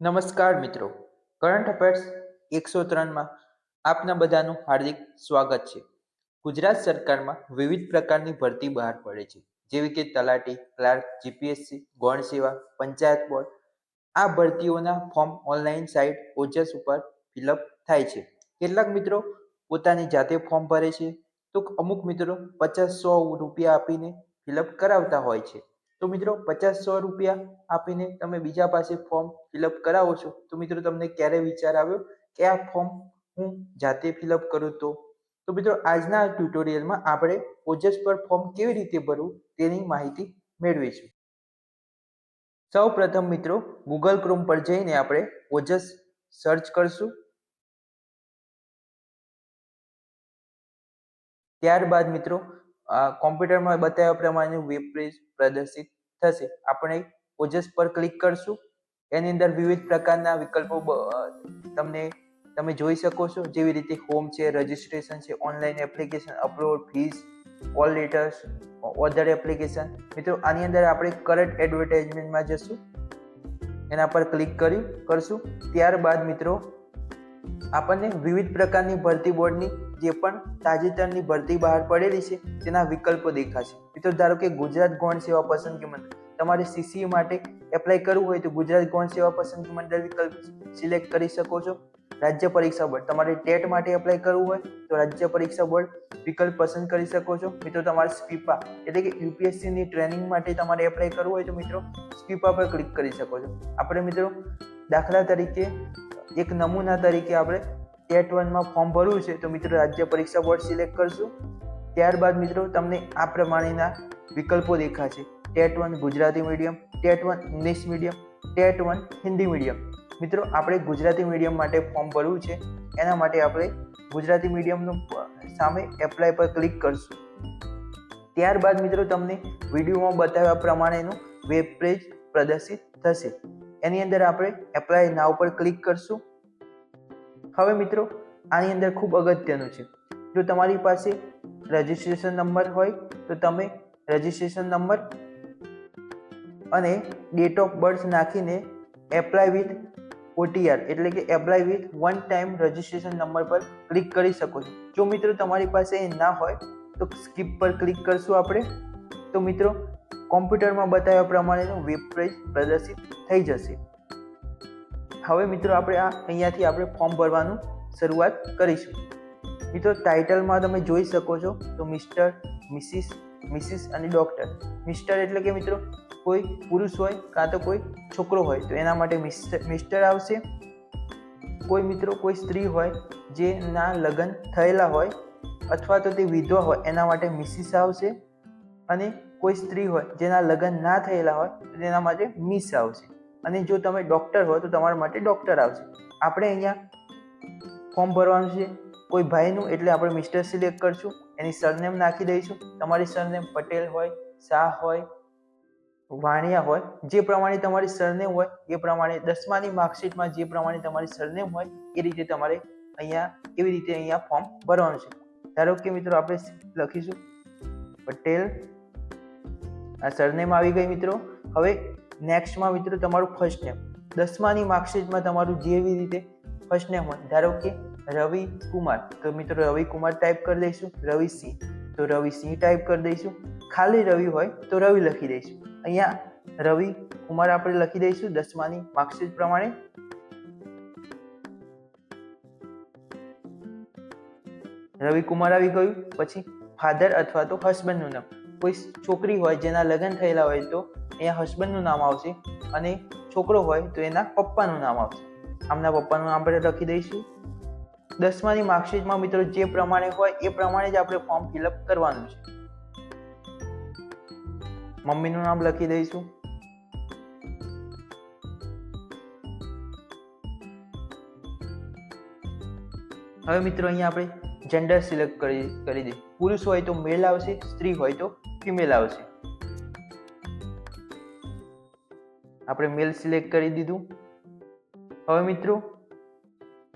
નમસ્કાર મિત્રો. Current affairs એકસો ત્રણમાં આપના બધાનું હાર્દિક સ્વાગત છે. ગુજરાત સરકારમાં વિવિધ પ્રકારની ભરતી બહાર પડે છે. જેવી કે તલાટી, ક્લાર્ક જીપીએસસી ગૌણ સેવા, પંચાયત બોર્ડ. આ ભરતીઓના ફોર્મ ઓનલાઈન સાઇટ ઓજસ ઉપર ફિલઅપ થાય છે. કેટલાક મિત્રો પોતાની જાતે ફોર્મ ભરે છે. તો અમુક મિત્રો પચાસ સો રૂપિયા આપીને ફિલઅપ કરાવતા હોય છે. તો મિત્રો પચાસ સો રૂપિયા આપીને તમે બીજા પાસે ફોર્મ ફિલઅપ કરાવો છો, તો મિત્રો તમને ક્યારે વિચાર આવ્યો કે આ ફોર્મ હું જાતે ફિલઅપ કરું તો? તો મિત્રો આજના ટ્યુટોરિયલમાં આપણે ઓજસ પર ફોર્મ કેવી રીતે ભરવું તેની માહિતી મેળવીશું. સૌ પ્રથમ મિત્રો ગૂગલ ક્રોમ પર જઈને આપણે ઓજસ સર્ચ કરશું. ત્યારબાદ મિત્રો કોમ્પ્યુટરમાં બતાવ્યા પ્રમાણે વેબ પ્રદર્શિત થશે. આપણે ઓજસ પર ક્લિક કરશું. એની અંદર વિવિધ પ્રકારના વિકલ્પો તમને, તમે જોઈ શકો છો. જેવી રીતે હોમ છે રજિસ્ટ્રેશન છે online application upload fees call letters other application મિત્રો, આની અંદર આપણે કરંટ એડવર્ટાઇઝમેન્ટમાં જશું. એના પર ક્લિક કરી, કરશું. ત્યારબાદ મિત્રો, આપણને વિવિધ પ્રકારની ભરતી બોર્ડની જે પણ તાજેતરની ભરતી બહાર પડેલી છે, તેના વિકલ્પો દેખાશે. મિત્રો, ધારો કે ગુજરાત ગૌણ સેવા પસંદગી મંડળ, તમારે સીસી માટે એપ્લાય કરવું હોય તો ગુજરાત ગૌણ સેવા પસંદગી મંડળ વિકલ્પ સિલેક્ટ કરી શકો છો. રાજ્ય પરીક્ષા બોર્ડ, તમારે ટેટ માટે એપ્લાય કરવું હોય તો રાજ્ય પરીક્ષા બોર્ડ વિકલ્પ પસંદ કરી શકો છો. મિત્રો, તમારે સ્પીપા, એટલે કે યુપીએસસીની ટ્રેનિંગ માટે તમારે એપ્લાય કરવું હોય તો મિત્રો, સ્પીપા પર ક્લિક કરી શકો છો. આપણે મિત્રો, દાખલા તરીકે, એક નમૂના તરીકે આપણે ટેટ વનમાં ફોર્મ ભરવું છે, તો મિત્રો રાજ્ય પરીક્ષા બોર્ડ સિલેક્ટ કરશું. ત્યારબાદ મિત્રો તમને આ પ્રમાણેના વિકલ્પો દેખાશે. TET one Gujarati medium TET one English medium TET one Hindi medium મિત્રો આપણે ગુજરાતી મીડિયમ માટે ફોર્મ ભરવું છે, એના માટે આપણે ગુજરાતી મીડિયમનું સામે એપ્લાય પર ક્લિક કરશું. ત્યારબાદ મિત્રો તમને વિડીયોમાં બતાવ્યા પ્રમાણેનું વેબ પેજ પ્રદર્શિત થશે. એની અંદર આપણે એપ્લાય નાવ પર ક્લિક કરશું. હવે મિત્રો, આની અંદર ખૂબ અગત્યનું છે. જો તમારી પાસે રજિસ્ટ્રેશન નંબર હોય, તો તમે રજિસ્ટ્રેશન નંબર અને ડેટ ઓફ બર્થ નાખીને એપ્લાય વિથ ઓટીઆર એટલે કે apply with one time registration number પર ક્લિક કરી શકો છો. જો મિત્રો તમારી પાસે એ ના હોય, તો સ્કીપ પર ક્લિક કરશું આપણે. તો મિત્રો કોમ્પ્યુટરમાં બતાવ્યા પ્રમાણેનું વેબ પેજ પ્રદર્શિત થઈ જશે. હવે મિત્રો આપણે આ અહીંયાથી આપણે ફોર્મ ભરવાનું શરૂઆત કરીશું. મિત્રો ટાઇટલમાં તમે જોઈ શકો છો તો મિસ્ટર મિસિસ મિસિસ અને ડૉક્ટર મિસ્ટર એટલે કે મિત્રો, કોઈ પુરુષ હોય કાં તો કોઈ છોકરો હોય, તો એના માટે મિસ્ટર આવશે. કોઈ મિત્રો, કોઈ સ્ત્રી હોય જેના લગ્ન થયેલા હોય અથવા તો તે વિધવા હોય, એના માટે મિસિસ આવશે. અને કોઈ સ્ત્રી હોય જેના લગ્ન ના થયેલા હોય તેના માટે મિસ આવશે. અને જો તમે ડૉક્ટર હો તો તમારા માટે ડૉક્ટર આવશે. આપણે અહીંયા ફોર્મ ભરવાનું છે. કોઈ ભાઈનું એટલે આપણે મિસ્ટર સિલેક્ટ કરશું. એની સરનેમ નાખી દઈશું. તમારી સરનેમ પટેલ હોય, શાહ હોય, વાણિયા હોય, જે પ્રમાણે તમારી સરનેમ હોય, એ પ્રમાણે દસમાની માર્કશીટમાં જે પ્રમાણે તમારી સરનેમ હોય, એ રીતે તમારે અહીંયા એવી રીતે અહીંયા ફોર્મ ભરવાનું છે. ધારો કે મિત્રો આપણે લખીશું, પટેલ, આ સરનેમ આવી ગઈ મિત્રો. હવે નેક્સ્ટમાં મિત્રો તમારું ફર્સ્ટ નેમ દસમાની માર્કશીટમાં તમારું જેવી રીતે ફર્સ્ટ નેમ હોય, ધારો કે રવિ કુમાર. તો મિત્રો રવિ કુમાર ટાઈપ કરી દઈશું, રવિ સિંહ. તો રવિ સિંહ ટાઈપ કરી દઈશું. ખાલી રવિ હોય તો રવિ લખી દઈશું. અહીંયા રવિ કુમાર આપણે લખી દઈશું દસમાની માર્કશીટ પ્રમાણે. રવિ કુમાર આવી ગયું. પછી ફાધર અથવા તો હસબન્ડનું નામ. કોઈ છોકરી હોય, જેના લગ્ન થયેલા હોય તો અહીંયા હસબન્ડનું નામ આવશે અને છોકરો હોય તો એના પપ્પાનું નામ આવશે. આમના પપ્પાનું નામ આપણે લખી દઈશું. દસમાની માર્કશીટમાં મિત્રો જે પ્રમાણે હોય એ પ્રમાણે જ આપણે ફોર્મ ફિલઅપ કરવાનું છે. મમ્મીનું નામ લખી દઈશું. હવે મિત્રો અહીંયા આપણે જેન્ડર સિલેક્ટ કરી કરી દઈએ પુરુષ હોય તો મેલ આવશે, સ્ત્રી હોય તો ફિમેલ આવશે. આપણે મેલ સિલેક્ટ કરી દીધું. હવે મિત્રો,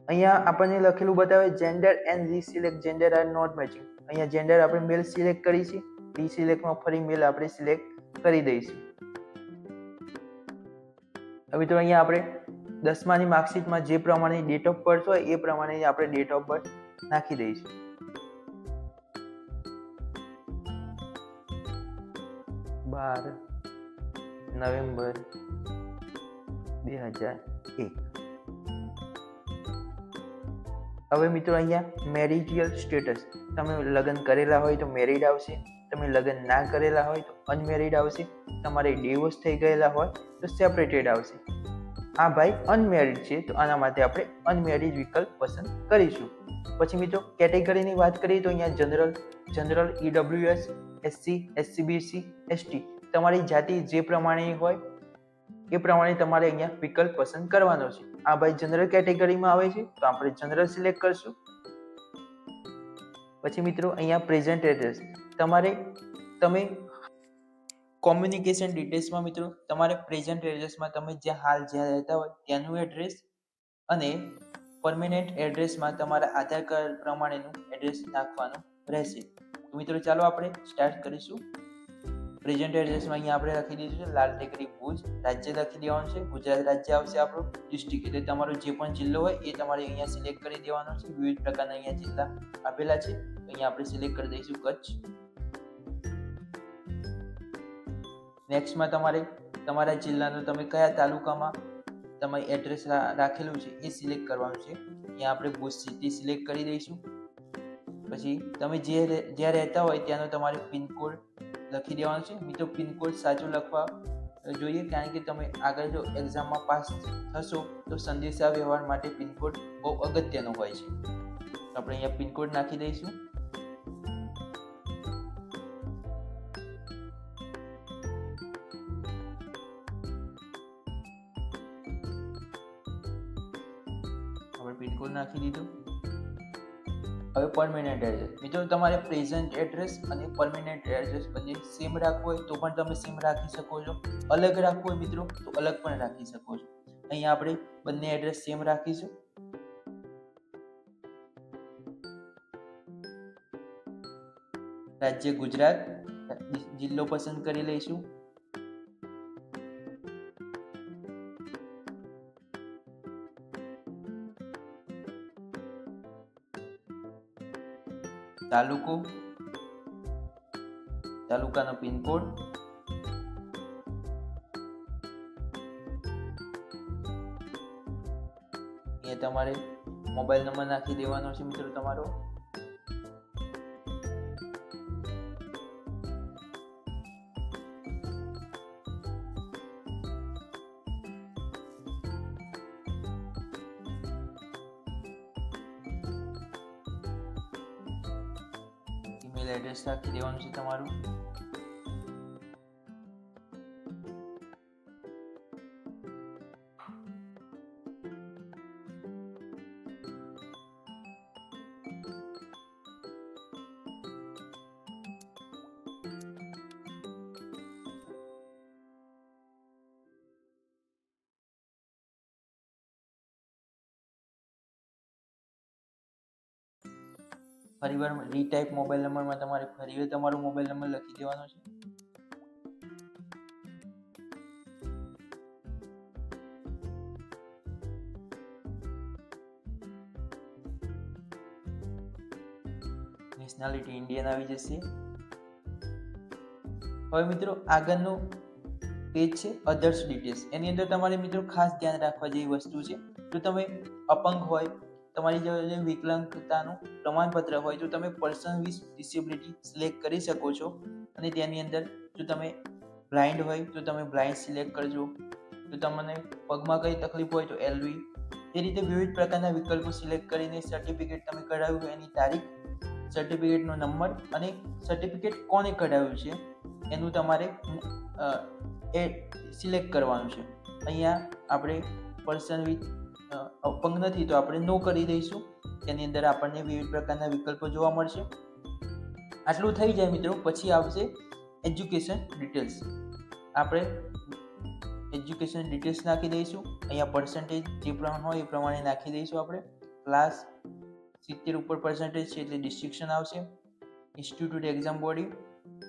અહીંયા આપણને લખેલું બતાવે gender and reselect gender are not matching અહીંયા જેન્ડર આપણે મેલ સિલેક્ટ કરી છે. રીસિલેક્ટમાં ફરી મેલ આપણે સિલેક્ટ કરી દઈશું. હવે મિત્રો, અહીંયા આપણે દસમાની માર્કશીટમાં જે પ્રમાણે ડેટ ઓફ બર્થ હોય, એ પ્રમાણે આપણે ડેટ ઓફ બર્થ નાખી દઈશું. બાર નવેમ્બર બે હજાર એક. હવે મિત્રો અહીંયા મેરિજિયલ સ્ટેટસ. તમે લગ્ન કરેલા હોય તો મેરિડ આવશે. તમે લગ્ન ના કરેલા હોય તો અનમેરિડ આવશે. તમારે ડિવોર્સ થઈ ગયેલા હોય તો સેપરેટેડ આવશે. આ ભાઈ અનમેરિડ છે તો આના માટે આપણે અનમેરિડ વિકલ્પ પસંદ કરીશું. પછી મિત્રો, કેટેગરીની વાત કરીએ તો અહીંયા general general EWS SC SCBC ST તમારી જાતિ જે પ્રમાણે હોય, એ પ્રમાણે તમારે અહીંયા વિકલ્પ પસંદ કરવાનો છે. આ ભાઈ જનરલ કેટેગરીમાં આવે છે, તો આપણે જનરલ સિલેક્ટ કરશું. પછી મિત્રો, અહીંયા પ્રેઝન્ટ એડ્રેસ. તમારે, તમે કોમ્યુનિકેશન ડિટેલ્સમાં મિત્રો, તમારે પ્રેઝન્ટ એડ્રેસમાં તમે જ્યાં હાલ જ્યાં રહેતા હોય, ત્યાંનું એડ્રેસ અને પરમેનન્ટ એડ્રેસમાં તમારા આધાર કાર્ડ પ્રમાણેનું એડ્રેસ નાખવાનું રહેશે. મિત્રો ચાલો આપણે સ્ટાર્ટ કરીશું. પ્રેઝન્ટ એડ્રેસમાં અહીંયા આપણે લખી દઈશું છે, લાલ ટેકરી ભુજ. રાજ્ય લખી દેવાનું છે, ગુજરાત રાજ્ય આવશે આપણું ડિસ્ટ્રિક્ટ એટલે તમારો જે પણ જિલ્લો હોય એ તમારે અહીંયા સિલેક્ટ કરી દેવાનો છે. વિવિધ પ્રકારના અહીંયા જિલ્લા આપેલા છે. અહીંયા આપણે સિલેક્ટ કરી દઈશું કચ્છ. નેક્સ્ટમાં તમારે તમારા જિલ્લાનો તમે કયા તાલુકામાં તમે એડ્રેસ રાખેલું છે, એ સિલેક્ટ કરવાનું છે. અહીંયા આપણે ભુજ સિટી સિલેક્ટ કરી દઈશું. પછી તમે જે જ્યાં રહેતા હોય ત્યાંનો તમારે પિનકોડ લખી દેવાનો છે. મિત્રો પિનકોડ સાચો લખવા જોઈએ, કારણ કે તમે આગળ જો એક્ઝામમાં પાસ થશો, તો સંદેશા વ્યવહાર માટે પિનકોડ બહુ અગત્યનો હોય છે. આપણે અહીંયા પિનકોડ નાખી દઈશું. પરમેનન્ટ એડ્રેસ મિત્રો, તમારે પ્રેઝન્ટ એડ્રેસ અને પરમેનન્ટ એડ્રેસ બંને સેમ રાખવું હોય, તો પણ તમે સેમ રાખી શકો છો. અલગ રાખવું હોય મિત્રો, તો અલગ પણ રાખી શકો છો. અહીંયા આપણે બંને એડ્રેસ સેમ રાખીશું. રાજ્ય ગુજરાત, જિલ્લો પસંદ કરી લઈશું. તાલુકો? તાલુકાનો પિનકોડ? અહીંયા તમારે મોબાઈલ નંબર નાખી દેવાનો છે મિત્રો તમારો. ઈમેલ એડ્રેસ રાખી દેવાનું છે તમારું. ફરીવાર રીટાઈપ મોબાઈલ નંબરમાં તમારે ફરીવાર તમારો મોબાઈલ નંબર લખી દેવાનો છે. નેશનાલિટી ઇન્ડિયન આવી જશે. હવે મિત્રો આગળનું પેજ છે અધર્સ ડિટેલ્સ એની અંદર તમારે મિત્રો ખાસ ધ્યાન રાખવા જેવી વસ્તુ છે. જો તમે અપંગ હોય તમારી જોડે વિકલાંગતાનું પ્રમાણપત્ર હોય, તો તમે પર્સન વિથ ડિસેબિલિટી સિલેક્ટ કરી શકો છો. અને તેની અંદર જો તમે બ્લાઇન્ડ હોય, તો તમે બ્લાઇન્ડ સિલેક્ટ કરજો. જો તમને પગમાં કઈ તકલીફ હોય, તો એલવી. એ રીતે વિવિધ પ્રકારના વિકલ્પો સિલેક્ટ કરીને સર્ટિફિકેટ તમે કઢાવ્યું હોય, એની તારીખ, સર્ટિફિકેટનો નંબર અને સર્ટિફિકેટ કોને કઢાવ્યું છે, એનું તમારે એ સિલેક્ટ કરવાનું છે. અહીંયા આપણે પર્સન વિથ અપંગ નથી, તો આપણે નો કરી દઈશું. તેની અંદર આપણને વિવિધ પ્રકારના વિકલ્પો જોવા મળશે. આટલું થઈ જાય મિત્રો, પછી આવશે એજ્યુકેશન ડિટેલ્સ. આપણે એજ્યુકેશન ડિટેલ્સ નાખી દઈશું. અહીંયા પર્સન્ટેજ જે પ્રમાણે હોય એ પ્રમાણે નાખી દઈશું આપણે. ક્લાસ સિત્તેર ઉપર પર્સન્ટેજ છે એટલે ડિસ્ટ્રિક્શન આવશે. ઇન્સ્ટિટ્યૂટ એક્ઝામ બોડી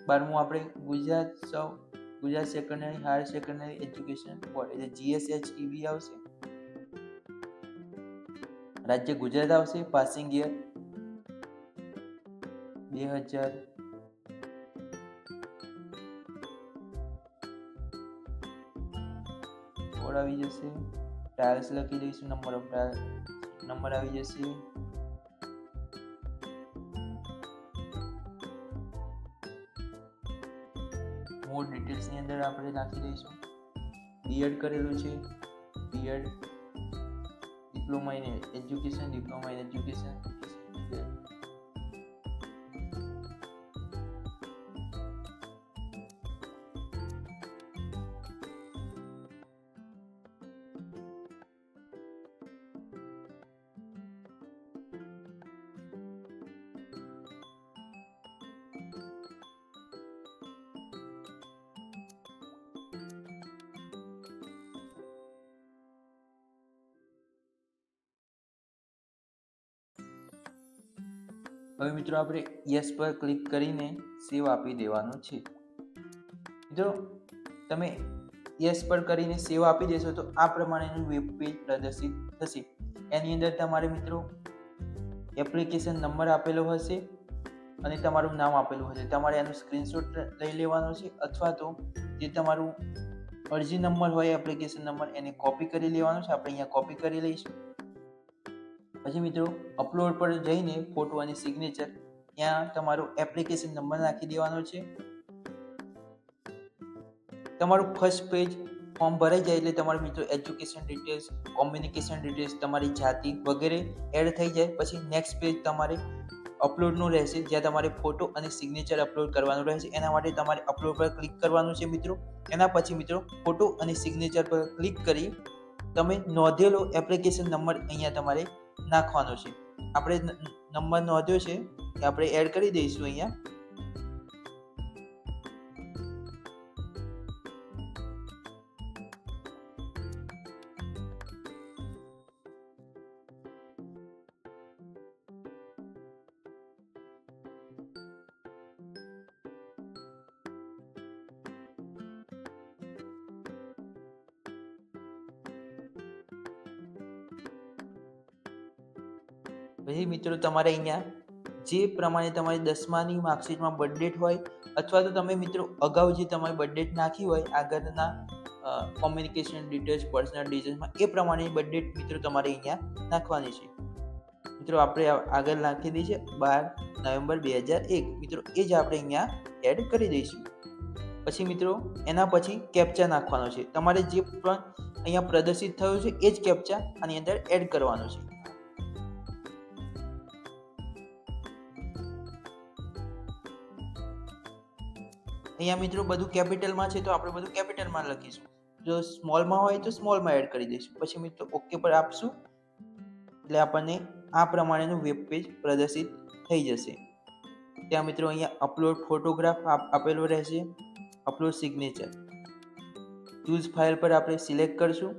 બારમું આપણે ગુજરાત સૌ Gujarat secondary higher secondary education board એટલે જીએસએચ ઈબી આવશે. રાજ્ય ગુજરાત આવશે પાસિંગ યર બે હજાર કોડ આવી જશે. ટાયર્સ લખી દઈશું નંબર ઓફ ટાયર નંબર આવી જશે. મોર ડિટેલ્સની અંદર આપણે નાખી દઈશું. બીએડ કરેલું છે. BEd diploma in education diploma in education. હવે મિત્રો આપણે યસ પર ક્લિક કરીને સેવ આપી દેવાનું છે. મિત્રો, તમે યસ પર કરીને સેવ આપી દેશો તો આ પ્રમાણેનું વેબ પેજ પ્રદર્શિત થશે. એની અંદર તમારે મિત્રો એપ્લિકેશન નંબર આપેલો હશે અને તમારું નામ આપેલું હશે. તમારે એનું સ્ક્રીનશોટ લઈ લેવાનો છે અથવા તો જે તમારું અરજી નંબર હોય, એપ્લિકેશન નંબર, એને કોપી કરી લેવાનો છે. આપણે અહીંયા કોપી કરી લઈશું. પછી મિત્રો અપલોડ પર જઈને ફોટો અને સિગ્નેચર ત્યાં તમારો એપ્લિકેશન નંબર નાખી દેવાનો છે. તમારું ફર્સ્ટ પેજ ફોર્મ ભરાઈ જાય એટલે તમારું મિત્રો એજ્યુકેશન ડિટેલ્સ કોમ્યુનિકેશન ડિટેલ્સ તમારી જાતિ વગેરે એડ થઈ જાય. પછી નેક્સ્ટ પેજ તમારે અપલોડનું રહેશે, જ્યાં તમારે ફોટો અને સિગ્નેચર અપલોડ કરવાનું રહેશે. એના માટે તમારે અપલોડ પર ક્લિક કરવાનું છે મિત્રો. એના પછી મિત્રો ફોટો અને સિગ્નેચર પર ક્લિક કરી તમે નોંધેલો એપ્લિકેશન નંબર અહીંયા તમારે નાખવાનો છે. આપણે નંબર નોંધ્યો છે કે આપણે એડ કરી દઈશું અહીંયા. પછી મિત્રો, તમારે અહીંયા જે પ્રમાણે તમારી દસમાની માર્કશીટમાં બર્થડેટ હોય અથવા તો તમે મિત્રો અગાઉ જે તમારી બર્થડેટ નાખી હોય, આગળના કોમ્યુનિકેશન ડિટેલ્સ પર્સનલ ડિટેલ્સમાં એ પ્રમાણેની બર્થડેટ મિત્રો તમારે અહીંયા નાખવાની છે. મિત્રો, આપણે આગળ નાખી દઈએ બાર નવેમ્બર બે હજાર એક. મિત્રો, એ જ આપણે અહીંયા એડ કરી દઈશું. પછી મિત્રો, એના પછી કેપ્ચા નાખવાનો છે. તમારે જે પણ અહીંયા પ્રદર્શિત થયું છે, એ જ કેપ્ચા આની અંદર એડ કરવાનો છે. અહીંયા મિત્રો બધું કેપિટલમાં છે તો આપણે બધું કેપિટલમાં લખીશું. જો સ્મોલમાં હોય તો સ્મોલમાં એડ કરી દઈશું. પછી મિત્રો ઓકે પર આપશું. એટલે આપણને આ પ્રમાણેનું વેબ પેજ પ્રદર્શિત થઈ જશે. ત્યાં મિત્રો અહીંયા અપલોડ ફોટોગ્રાફ આપેલો રહેશે. અપલોડ સિગ્નેચર ચૂઝ ફાઇલ પર આપણે સિલેક્ટ કરશું.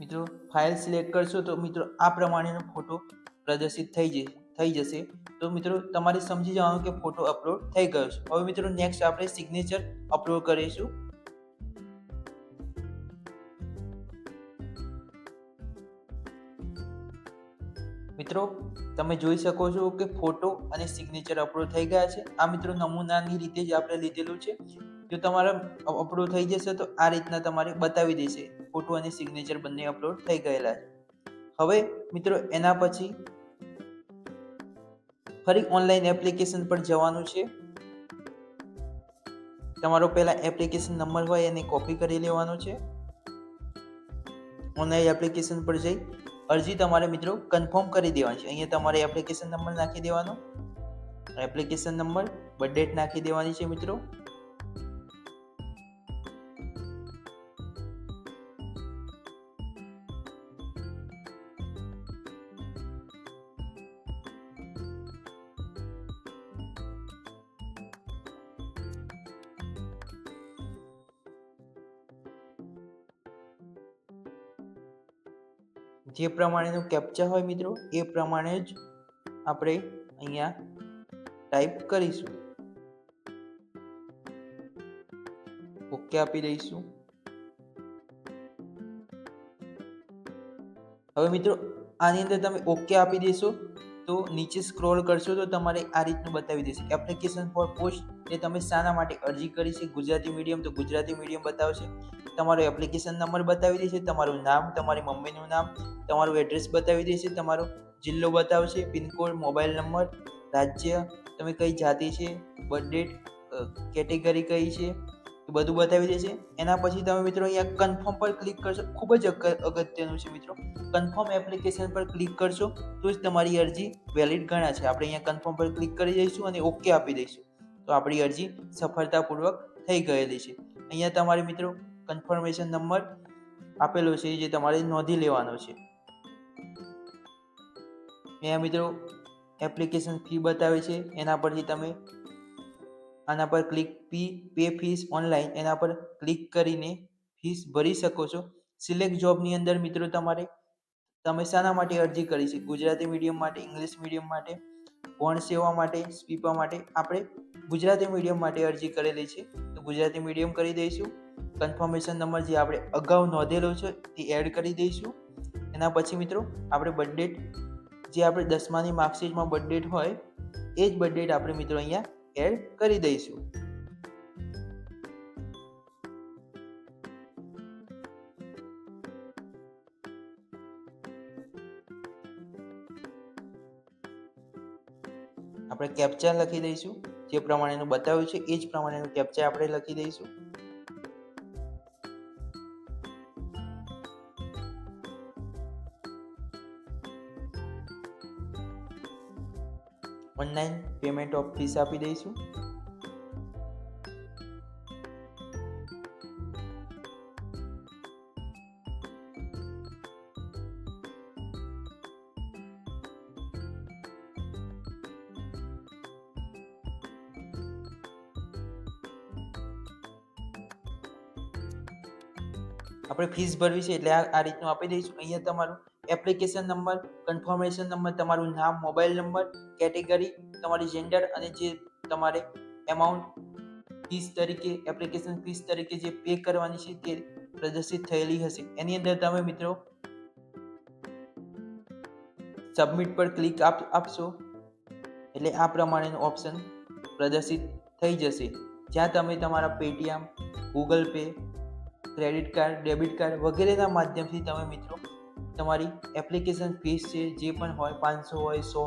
મિત્રો ફાઇલ સિલેક્ટ કરશો તો મિત્રો આ પ્રમાણેનો ફોટો પ્રદર્શિત થઈ જશે થઈ જશે. તો મિત્રો, તમારે સમજી જવાનું કે ફોટો અપલોડ થઈ ગયો છે. હવે મિત્રો નેક્સ્ટ આપણે સિગ્નેચર અપલોડ કરીશું. મિત્રો, તમે જોઈ શકો છો કે ફોટો અને સિગ્નેચર અપલોડ થઈ ગયા છે. આ મિત્રો નમૂનાની રીતે જ આપણે લીધેલું છે. જો તમારા અપલોડ થઈ જશે તો આ રીતના તમારે બતાવી દેશે. ફોટો અને સિગ્નેચર બંને અપલોડ થઈ ગયેલા છે. હવે, મિત્રો, એના પછી ફરી ઓનલાઈન એપ્લિકેશન પર જવાનું છે. તમારો પહેલા એપ્લિકેશન નંબર હોય એને કોપી કરી લેવાનો છે. ઓનલાઈન એપ્લિકેશન પર જઈ અરજી તમારે મિત્રો કન્ફર્મ કરી દેવાની છે. અહીંયા તમારે એપ્લિકેશન નંબર નાખી દેવાનો. એપ્લિકેશન નંબર બર્થ નાખી દેવાની છે મિત્રો. જે પ્રમાણેનું કેપ્ચા હોય મિત્રો, એ પ્રમાણે જ આપણે અહીંયા ટાઈપ કરીશું. ઓકે આપી દઈશું. હવે મિત્રો, આની અંદર તમે ઓકે આપી દેશો, તો નીચે સ્ક્રોલ કરશો તો તમારે આ રીતનું બતાવી દેશે. એપ્લિકેશન ફોર પોસ્ટ એ તમે શાના માટે અરજી કરી છે, ગુજરાતી મીડિયમ તો ગુજરાતી મીડિયમ બતાવશે. તમારો એપ્લિકેશન નંબર બતાવી દેશે, તમારું નામ, તમારી મમ્મીનું નામ, તમારું એડ્રેસ બતાવી દેશે, તમારો જિલ્લો બતાવશે, પિનકોડ મોબાઈલ નંબર રાજ્ય, તમે કઈ જાતિ છે બર્થ ડેટ કેટેગરી કઈ છે, એ બધું બતાવી દેશે. એના પછી તમે મિત્રો અહીંયા કન્ફર્મ પર ક્લિક કરશો. ખૂબ જ અગત્યનું છે મિત્રો. કન્ફર્મ એપ્લિકેશન પર ક્લિક કરશો, તો જ તમારી અરજી વેલિડ ગણાશે આપણે અહીંયા કન્ફર્મ પર ક્લિક કરી દઈશું અને ઓકે આપી દઈશું. તો આપણી અરજી સફળતાપૂર્વક થઈ ગયેલી છે. અહીંયા તમારે મિત્રો કન્ફર્મેશન નંબર આપેલો છે, જે તમારે નોંધી લેવાનો છે. અહીંયા મિત્રો એપ્લિકેશન ફી બતાવે છે, એના પરથી તમે આના પર click P pay fees online એના પર ક્લિક કરીને ફીસ ભરી શકો છો. સિલેક્ટ જોબની અંદર મિત્રો તમારે, તમે શાના માટે અરજી કરી છે? ગુજરાતી મીડિયમ માટે ઇંગ્લિશ મીડિયમ માટે ગૌણ સેવા માટે સ્પીપા માટે આપણે ગુજરાતી મીડિયમ માટે અરજી કરેલી છે. તો ગુજરાતી મીડિયમ કરી દઈશું. કન્ફર્મેશન નંબર જે આપણે અગાઉ નોંધેલો છે તે એડ કરી દઈશું. એના પછી મિત્રો, આપણે બર્થ ડેટ જે આપણે દસમાની માર્કશીટમાં બર્થ ડેટ હોય, એ જ બર્થ ડેટ આપણે મિત્રો અહીંયા એડ કરી દઈશું. આપણે કેપ્ચા લખી દઈશું, જે પ્રમાણેનું બતાવ્યું છે, એ જ પ્રમાણેનું કેપ્ચા આપણે લખી દઈશું. ઓનલાઈન પેમેન્ટ ઓફ ફીસ આપી દઈશું. આપણે ફીસ ભરવી છે એટલે આ આ રીતનું આપી દઈશું. અહીંયા તમારું એપ્લિકેશન નંબર, કન્ફર્મેશન નંબર, તમારું નામ, મોબાઈલ નંબર, કેટેગરી, તમારી જેન્ડર અને જે તમારે એમાઉન્ટ ફીસ તરીકે એપ્લિકેશન ફીસ તરીકે જે પે કરવાની છે તે પ્રદર્શિત થયેલી હશે. એની અંદર તમે મિત્રો સબમિટ પર ક્લિક આપ, આપશો. એટલે આ પ્રમાણેનું ઓપ્શન પ્રદર્શિત થઈ જશે. જ્યાં તમે તમારા Paytm Google pay credit card debit card વગેરેના માધ્યમથી તમે મિત્રો તમારી એપ્લિકેશન ફીસ છે જે પણ હોય પાંચસો હોય સો